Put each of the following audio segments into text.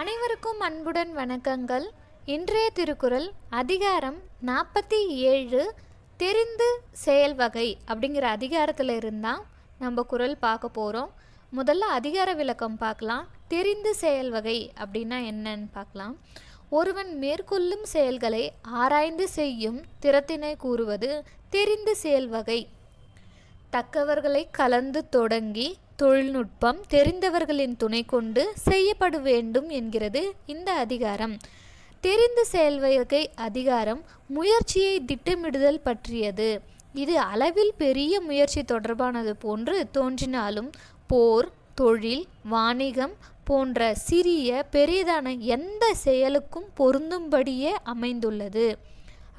அனைவருக்கும் அன்புடன் வணக்கங்கள். இன்றைய திருக்குறள் அதிகாரம் நாற்பத்தி ஏழு தெரிந்து செயல் வகை அப்படிங்கிற அதிகாரத்தில் இருந்தால் நம்ம குறள் பார்க்க போகிறோம் முதல்ல அதிகார விளக்கம் பார்க்கலாம். தெரிந்து செயல் வகை அப்படின்னா என்னன்னு பார்க்கலாம். ஒருவன் மேற்கொள்ளும் செயல்களை ஆராய்ந்து செய்யும் திறத்தினை கூறுவது தெரிந்து செயல் வகை. தக்கவர்களை கலந்து தொடங்கி தொழில்நுட்பம் தெரிந்தவர்களின் துணை கொண்டு செய்யப்பட வேண்டும் என்கிறது இந்த அதிகாரம். தெரிந்து செயல்வகை அதிகாரம் முயற்சியை திட்டமிடுதல் பற்றியது. இது அளவில் பெரிய முயற்சி தொடர்பானது போன்று தோன்றினாலும் போர் தொழில் வாணிகம் போன்ற சிறிய பெரியதான எந்த செயலுக்கும் பொருந்தும்படியே அமைந்துள்ளது.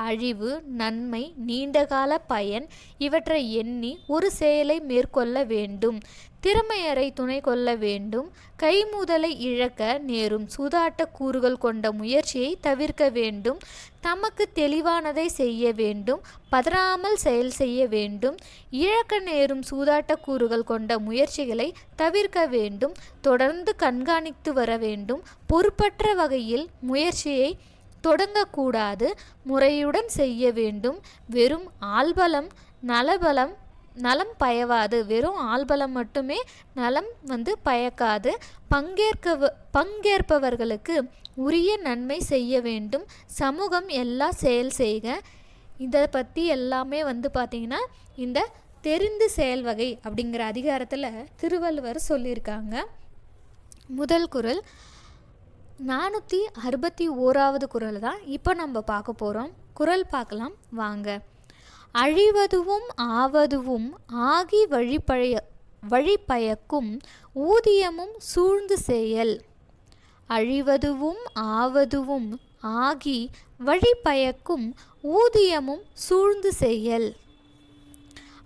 அழிவு நன்மை நீண்டகால பயன் இவற்றை எண்ணி ஒரு செயலை மேற்கொள்ள வேண்டும். திறமையரை துணை கொள்ள வேண்டும். கைமுதலை இழக்க நேரும் சூதாட்ட கூறுகள் கொண்ட முயற்சியை தவிர்க்க வேண்டும். தமக்கு தெளிவானதை செய்ய வேண்டும். பதறாமல் செயல் செய்ய வேண்டும். இழக்க நேரும் சூதாட்ட கூறுகள் கொண்ட முயற்சிகளை தவிர்க்க வேண்டும். தொடர்ந்து கண்காணித்து வர வேண்டும். பொறுப்பற்ற வகையில் முயற்சியை தொடங்கக்கூடாது. முறையுடன் செய்ய வேண்டும். வெறும் ஆள்பலம் நலபலம் நலம் பயவாது. வெறும் ஆள்பலம் மட்டுமே நலம் வந்து பயக்காது. பங்கேற்க பங்கேற்பவர்களுக்கு உரிய நன்மை செய்ய வேண்டும். சமூகம் எல்லாம் செயல் செய்க. இதை பற்றி எல்லாமே வந்து பார்த்திங்கன்னா இந்த தெரிந்து செயல் வகை அப்படிங்கிற அதிகாரத்தில் திருவள்ளுவர் சொல்லியிருக்காங்க. முதல் குரல் நானூற்றி அறுபத்தி ஓராவது குரல் தான் இப்போ நம்ம பார்க்க போகிறோம் குரல் பார்க்கலாம் வாங்க. அழிவதுவும் ஆவதுவும் ஆகி வழிபழைய வழிபயக்கும் ஊதியமும் சூழ்ந்து செயல். அழிவதுவும் ஆவதுவும் ஆகி வழிபயக்கும் ஊதியமும் சூழ்ந்து செயல்.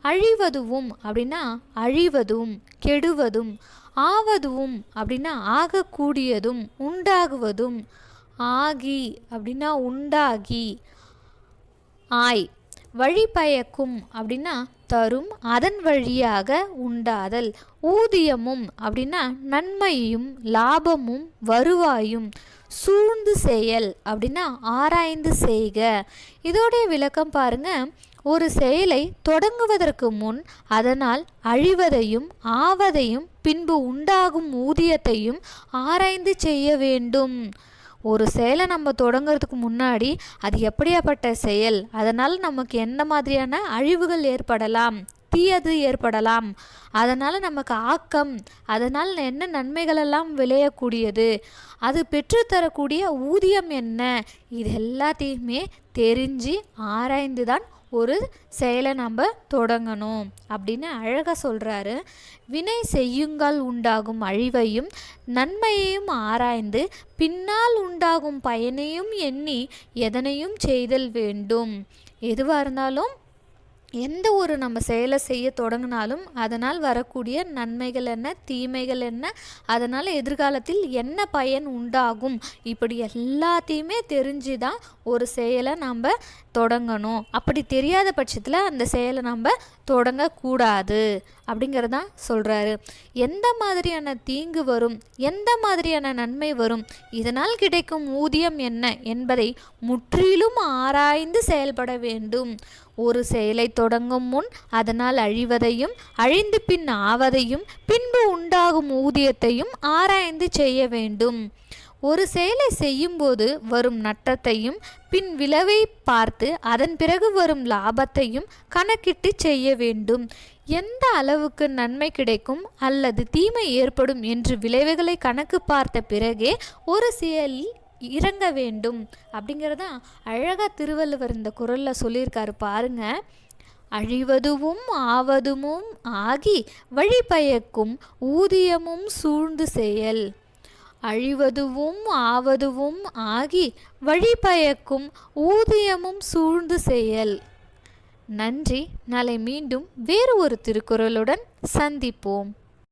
அழிவதுவும் அப்படின்னா அழிவதும் கெடுவதும் ஆவதுவும் அப்படின்னா ஆகக்கூடியதும் உண்டாகுவதும். ஆகி அப்படின்னா உண்டாகி. ஆய் வழிபயக்கும் அப்படின்னா தரும் அதன் வழியாக உண்டாதல். ஊதியமும் அப்படின்னா நன்மையும் லாபமும் வருவாயும். சூழ்ந்து செயல் அப்படின்னா ஆராய்ந்து செய்க. இதோடைய விளக்கம் பாருங்க. ஒரு செயலை தொடங்குவதற்கு முன் அதனால் அழிவதையும் ஆவதையும் பின்பு உண்டாகும் ஊதியத்தையும் ஆராய்ந்து செய்ய வேண்டும். ஒரு செயலை நம்ம தொடங்கிறதுக்கு முன்னாடி அது எப்படியாப்பட்ட செயல்? அதனால் நமக்கு எந்த மாதிரியான அழிவுகள் ஏற்படலாம்? தீயது ஏற்படலாம். அதனால் நமக்கு ஆக்கம். அதனால் என்ன நன்மைகளெல்லாம் விளையக்கூடியது? அது பெற்றுத்தரக்கூடிய ஊதியம் என்ன? இது எல்லாத்தையுமே தெரிஞ்சு ஆராய்ந்து தான் ஒரு செயலை நம்ம தொடங்கணும் அப்படின்னு அழகாக சொல்கிறாரு வினை செய்யுங்கள் உண்டாகும் அழிவையும் நன்மையையும் ஆராய்ந்து பின்னால் உண்டாகும் பயனையும் எண்ணி எதனையும் செய்தல் வேண்டும். எதுவாக இருந்தாலும் எந்த ஒரு நம்ம செயலை செய்ய தொடங்கினாலும் அதனால் வரக்கூடிய நன்மைகள் என்ன தீமைகள் என்ன அதனால் எதிர்காலத்தில் என்ன பயன் உண்டாகும்? இப்படி எல்லாத்தையுமே தெரிஞ்சு தான் ஒரு செயலை நம்ம தொடங்கணும். அப்படி தெரியாத பட்சத்தில் அந்த செயலை நம்ம தொடங்கக்கூடாது அப்படிங்கிறதான் சொல்கிறாரு எந்த மாதிரியான தீங்கு வரும் எந்த மாதிரியான நன்மை வரும் இதனால் கிடைக்கும் ஊதியம் என்ன என்பதை முற்றிலும் ஆராய்ந்து செயல்பட வேண்டும். ஒரு செயலை தொடங்கும் முன் அதனால் அழிவதையும் அழிந்து பின் ஆவதையும் பின்பு உண்டாகும் ஊதியத்தையும் ஆராய்ந்து செய்ய வேண்டும். ஒரு செயலை செய்யும்போது வரும் நட்டத்தையும் பின் விளைவை பார்த்து அதன் பிறகு வரும் லாபத்தையும் கணக்கிட்டு செய்ய வேண்டும். எந்த அளவுக்கு நன்மை கிடைக்கும் அல்லது தீமை ஏற்படும் என்று விளைவுகளை கணக்கு பார்த்த பிறகே ஒரு செயலில் இறங்க வேண்டும் அப்படிங்கிறத அழகாக திருவள்ளுவர் இந்த குரலில் சொல்லியிருக்காரு பாருங்க. அழிவதுவும் ஆவதுமும் ஆகி வழிபயக்கும் ஊதியமும் சூழ்ந்து செயல். அழிவதுவும் ஆவதுவும் ஆகி வழிபயக்கும் ஊதியமும் சூழ்ந்து செயல். நன்றி. நாளை மீண்டும் வேறு ஒரு திருக்குறளுடன் சந்திப்போம்.